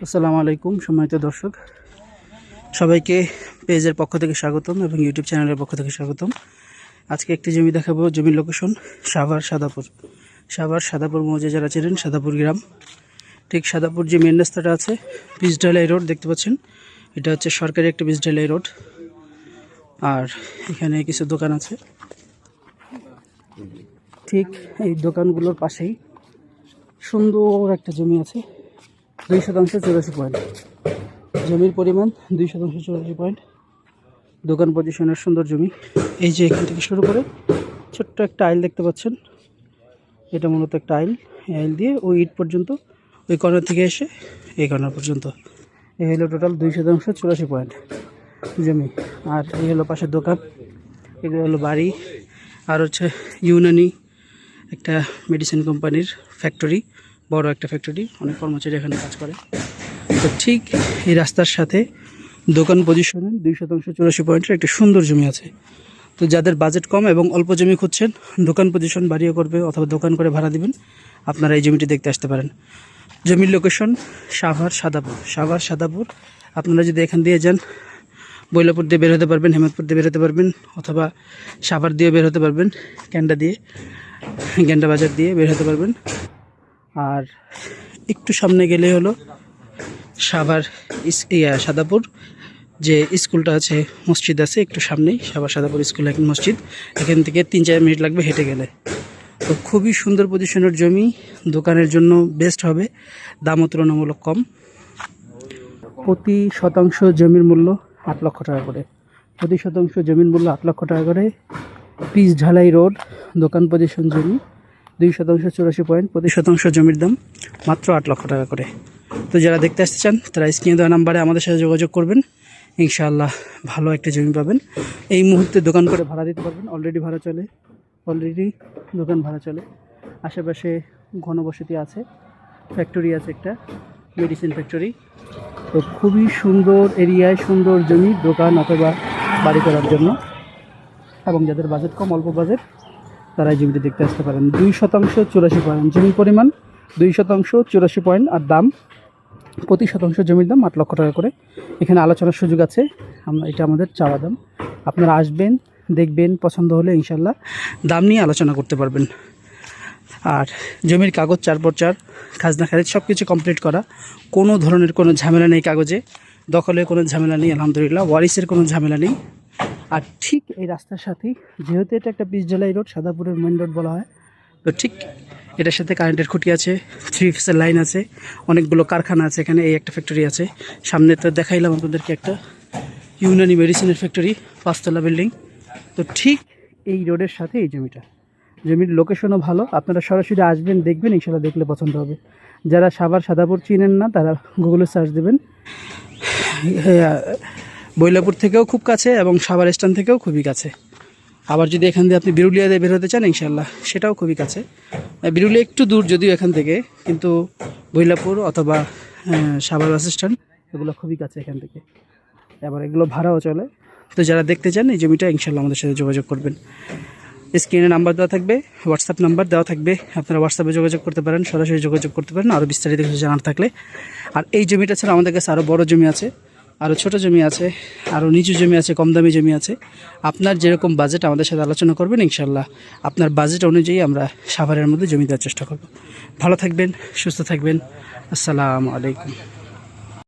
আসসালামু আলাইকুম, সম্মানিত দর্শক। সবাইকে পেজের পক্ষ থেকে স্বাগতম এবং ইউটিউব চ্যানেলের পক্ষ থেকে স্বাগতম। আজকে একটি জমি দেখাবো, জমির লোকেশন সাভার সাদাপুর। সাভার সাদাপুর মৌজা যারা চেনেন, সাদাপুর গ্রাম। ঠিক সাদাপুর যে মেন রাস্তাটা আছে পিচডালাই রোড দেখতে পাচ্ছেন। এটা হচ্ছে সরকারি একটা পিচডালাই রোড আর এখানে কিছু দোকান আছে। ঠিক এই দোকানগুলোর পাশেই সুন্দর একটা জমি আছে। দুই শতাংশ চুরাশি পয়েন্ট। জমির পরিমাণ দুই শতাংশ চুরাশি পয়েন্ট। দোকান পজিশনের সুন্দর জমি। এই যে এখান থেকে শুরু করে ছোট্ট একটা আইল দেখতে পাচ্ছেন। এটা মূলত একটা আইল। আইল দিয়ে ওই ইট পর্যন্ত, ওই কর্নার থেকে এসে এই কর্নার পর্যন্ত। এই হলো টোটাল দুই শতাংশ চুরাশি পয়েন্ট জমি। আর এই হলো পাশের দোকান। এগুলো হলো বাড়ি। আর হচ্ছে ইউনানি একটা মেডিসিন কোম্পানির ফ্যাক্টরি। বড় একটা ফ্যাক্টরি অনেক কর্মচারী এখানে কাজ করে। তো ঠিক এই রাস্তার সাথে দোকান পজিশনে দুই শতাংশ চুরাশি পয়েন্টের একটা সুন্দর জমি আছে। তো যাদের বাজেট কম এবং অল্প জমি খুঁজছেন, দোকান পজিশন বাড়িয়ে করবে অথবা দোকান করে ভাড়া দিবেন, আপনারা এই জমিটি দেখতে আসতে পারেন। জমির লোকেশন সাভার সাদাপুর। সাভার সাদাপুর, আপনারা যদি এখান দিয়ে যান, বৈলাপুর দিয়ে বের হতে পারবেন হেমতপুর দিয়ে বের হতে পারবেন, অথবা সাভার দিয়ে বের হতে পারবেন, ক্যান্ডা দিয়ে, গ্যান্ডা বাজার দিয়ে বের হতে পারবেন। আর একটু সামনে গেলে হলো সাভার ইয়া, সাদাপুর। যে স্কুলটা আছে, মসজিদ আছে, একটু সামনেই সাভার সাদাপুর স্কুল এখন মসজিদ। এখান থেকে তিন চার মিনিট লাগবে হেঁটে গেলে। তো খুবই সুন্দর পজিশনের জমি, দোকানের জন্য বেস্ট হবে, দামও তুলনামূলক কম। প্রতি শতাংশ জমির মূল্য আট লক্ষ টাকা করে। প্রতি শতাংশ জমির মূল্য আট লক্ষ টাকা করে। পিচ ঢালাই রোড, দোকান পজিশন জমি। দুই শতাংশ চুরাশি পয়েন্ট প্রতি শতাংশ জমির দাম মাত্র আট লক্ষ টাকা করে। তো যারা দেখতে আসতে চান, তারা স্ক্রিনে দেওয়া নাম্বারে আমাদের সাথে যোগাযোগ করবেন। ইনশাআল্লাহ ভালো একটা জমি পাবেন। এই মুহূর্তে দোকান করে ভাড়া দিতে পারবেন। অলরেডি ভাড়া চলে। অলরেডি দোকান ভাড়া চলে। আশেপাশে ঘনবসতি আছে। ফ্যাক্টরি আছে একটা। মেডিসিন ফ্যাক্টরি তো খুবই সুন্দর এরিয়ায় সুন্দর জমি, দোকান অথবা বাড়ি করার জন্য। এবং যাদের বাজেট কম, অল্প বাজেট তারা এই জমিটি দেখতে আসতে পারেন। দুই শতাংশ চুরাশি পয়েন্ট, জমির পরিমাণ দুই শতাংশ চুরাশি পয়েন্ট আর দাম প্রতি শতাংশ জমির দাম আট লক্ষ টাকা করে। এখানে আলোচনার সুযোগ আছে। আমরা এটা আমাদের চাওয়া দাম। আপনারা আসবেন, দেখবেন, পছন্দ হলে ইনশাল্লাহ দাম নিয়ে আলোচনা করতে পারবেন। আর জমির কাগজ চার পর চার, খাজনা খারিজ সব কিছু কমপ্লিট করা। কোনো ধরনের কোনো ঝামেলা নেই কাগজে। দখলের কোনো ঝামেলা নেই, আলহামদুলিল্লাহ। ওয়ারিসের কোনো ঝামেলা নেই। আর ঠিক এই রাস্তার সাথেই, যেহেতু এটা একটা পিচজলাই রোড সাদাপুরের মেন রোড বলা হয়, তো ঠিক এটার সাথে কারেন্টের খুঁটি আছে থ্রি ফেসের লাইন আছে, অনেকগুলো কারখানা আছে এখানে, এই একটা ফ্যাক্টরি আছে। সামনে তো দেখাইলাম আপনাদেরকে একটা ইউনানি মেডিসিনের ফ্যাক্টরি পাঁচতলা বিল্ডিং তো ঠিক এই রোডের সাথে এই জমিটা। জমির লোকেশনও ভালো, আপনারা সরাসরি আসবেন, দেখবেন ইনশাল্লাহ দেখলে পছন্দ হবে। যারা সাবার সাদাপুর চিনেন না, তারা গুগলে সার্চ দেবেন। বৈলাপুর থেকেও খুব কাছে এবং সাভার স্ট্যান্ড থেকেও খুবই কাছে। আবার যদি এখান দিয়ে আপনি বিরুলিয়া দিয়ে বের হতে চান ইনশাল্লাহ সেটাও খুবই কাছে। বিরুলিয়া একটু দূর যদিও এখান থেকে, কিন্তু বৈলাপুর অথবা সাভার বাস স্ট্যান্ড, এগুলো খুবই কাছে এখান থেকে। আবার এগুলো ভাড়াও চলে। তো যারা দেখতে চান এই জমিটা ইনশাল্লাহ আমাদের সাথে যোগাযোগ করবেন। স্ক্রিনে নাম্বার দেওয়া থাকবে, হোয়াটসঅ্যাপ নাম্বার দেওয়া থাকবে। আপনারা হোয়াটসঅ্যাপে যোগাযোগ করতে পারেন, সরাসরি যোগাযোগ করতে পারেন। আরও বিস্তারিত কিছু জানার থাকলে। আর এই জমিটা ছাড়া আমাদের কাছে আরও বড় জমি আছে। আরও ছোট জমি আছে আরও নিচু জমি আছে কম দামি জমি আছে। আপনার যেরকম বাজেট আমাদের সাথে আলোচনা করবেন ইনশাল্লাহ আপনার বাজেট অনুযায়ী আমরা সাভারের মধ্যে জমি দেওয়ার চেষ্টা করব। ভালো থাকবেন, সুস্থ থাকবেন। আসসালামু আলাইকুম।